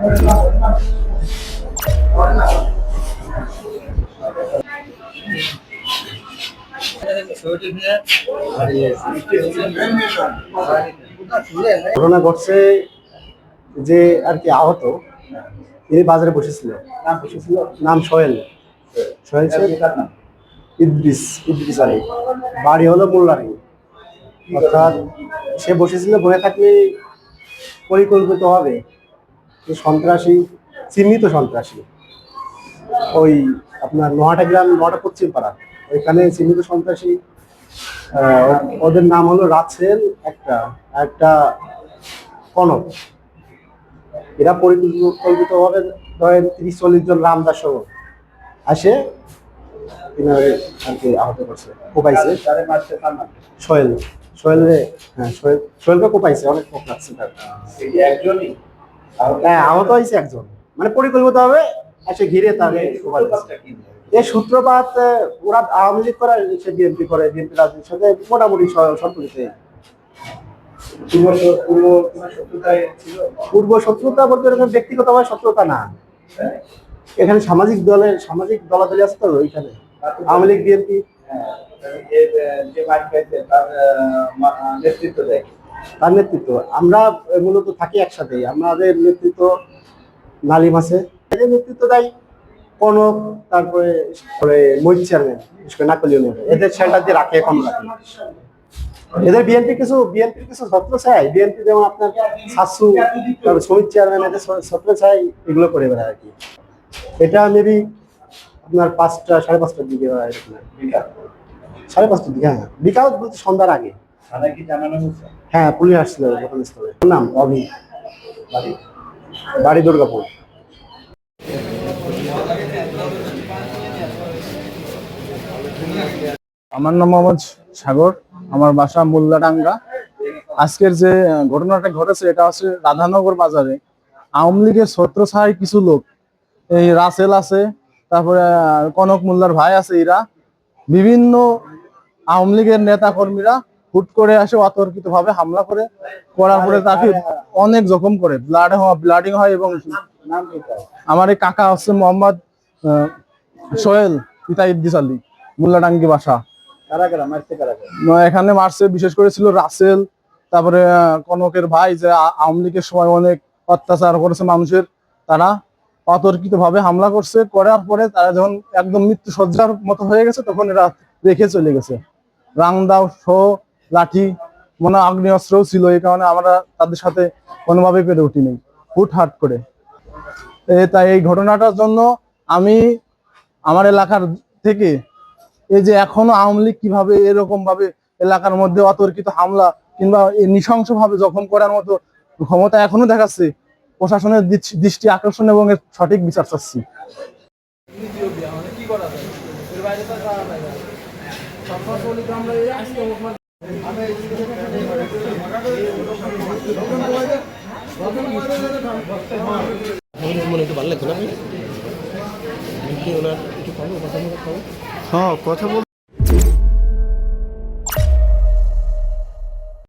ঘটনা ঘটছে যে আর কি আহত তিনি বাজারে বসেছিল। নাম বসেছিল? নাম সোহেল। সোহেল ইদ্রিস ইদ্রিস আলী। বাড়ি হলো মোল্লারি অর্থাৎ সে বসেছিল বসে থাকলে পরিকল্পিত হবে যে সন্ত্রাসী চিহ্নিত সন্ত্রাসী। ওই আপনার নোহাটা গ্রাম নোহাটা পশ্চিম পাড়া ওইখানে চিহ্নিত সন্ত্রাসী ওদের নাম হলো রাছেল একটা একটা কনক। এরা পরিকল্পিত ভাবে ধরেন তিরিশ চল্লিশ জন রামদাস সহ আসে আর কি আহত করছে কোপাইছে। সোহেল হ্যাঁ সোহেল সোহেলকে কোপাইছে অনেক কোপ লাগছে তার। হ্যাঁ আহত হয়েছে একজন। মানে এসে ঘিরে তাকে সূত্রপাত ওরা আওয়ামী লীগ করে সে বিএনপি করে বিএনপি রাজনীতির সাথে মোটামুটি সম্পর্কিত। পূর্ব শত্রুতা বলতে এরকম ব্যক্তিগতভাবে শত্রুতা না। এখানে সামাজিক দলের সামাজিক দলাদলি আছে তো ওইখানে। আওয়ামী লীগ বিএনপি তার নেতৃত্ব। আমরা মূলত থাকি একসাথে আমাদের নেতৃত্ব নালিম আছে। এদের নেতৃত্ব দেয় কনক, তারপরে মহিত চেয়ারম্যান, বিশেষ করে এদের সেন্টার দিয়ে রাখে এখন রাখে এদের বিএনপি কিছু, বিএনপির কিছু ছত্র চাই। বিএনপি যেমন আপনার শাশু তারপর শহীদ চেয়ারম্যান, এদের ছত্র চাই, এগুলো করে বেড়ায় আর কি। এটা মেবি আপনার পাঁচটা, সাড়ে পাঁচটার দিকে। সাড়ে পাঁচটার দিকে হ্যাঁ। বিকাল সন্ধ্যার আগে। হ্যাঁ পুলিশ আসছিল ঘটনাস্থলে। নাম অভি। বাড়ি? দুর্গাপুর। আমার নাম মোহাম্মদ সাগর আমার বাসা মোল্লাডাঙ্গা আজকের যে ঘটনাটা ঘটেছে এটা হচ্ছে রাধানগর বাজারে। আওয়ামী লীগের ছত্রছায় কিছু লোক এই রাসেল আছে তারপরে আহ, কনক মোল্লার ভাই আছে এরা। বিভিন্ন আওয়ামী লীগের নেতা কর্মীরা হুট করে আসে অতর্কিত ভাবে হামলা করে করার পরে তাকে অনেক জখম করে। ব্লাড ব্লাডিং হয় এবং আমার এই কাকা হচ্ছে মোহাম্মদ সোহেল পিতা ইদ্দিস আলী মোল্লাডাঙ্গি বাসা। এখানে মার্চে বিশেষ করে ছিল রাসেল তারপরে কনকের ভাই যে আওয়ামী লীগের সময় অনেক অত্যাচার করেছে মানুষের তারা অতর্কিত ভাবে হামলা করছে করার পরে তারা যখন একদম মৃত্যু সজ্জার মতো হয়ে গেছে তখন এরা রেখে চলে গেছে। রাংদাও সহ লাঠি, মনে আগ্নেয়াস্ত্রও ছিল, এই কারণে আমরা তাদের সাথে কোনোভাবে পেরে উঠিনি। হুট হাট করে। তাই এই ঘটনাটার জন্য আমি আমার এলাকার থেকে এই যে এখনও আওয়ামী লীগ কীভাবে এরকম ভাবে এলাকার মধ্যে অতর্কিত হামলা কিংবা নৃশংস ভাবে জখম করার মতো ক্ষমতা এখনও দেখাচ্ছে, প্রশাসনের দৃষ্টি আকর্ষণ এবং এর সঠিক বিচার চাচ্ছি। মনে একটু ভালো লাগতো না হ্যাঁ কথা বল।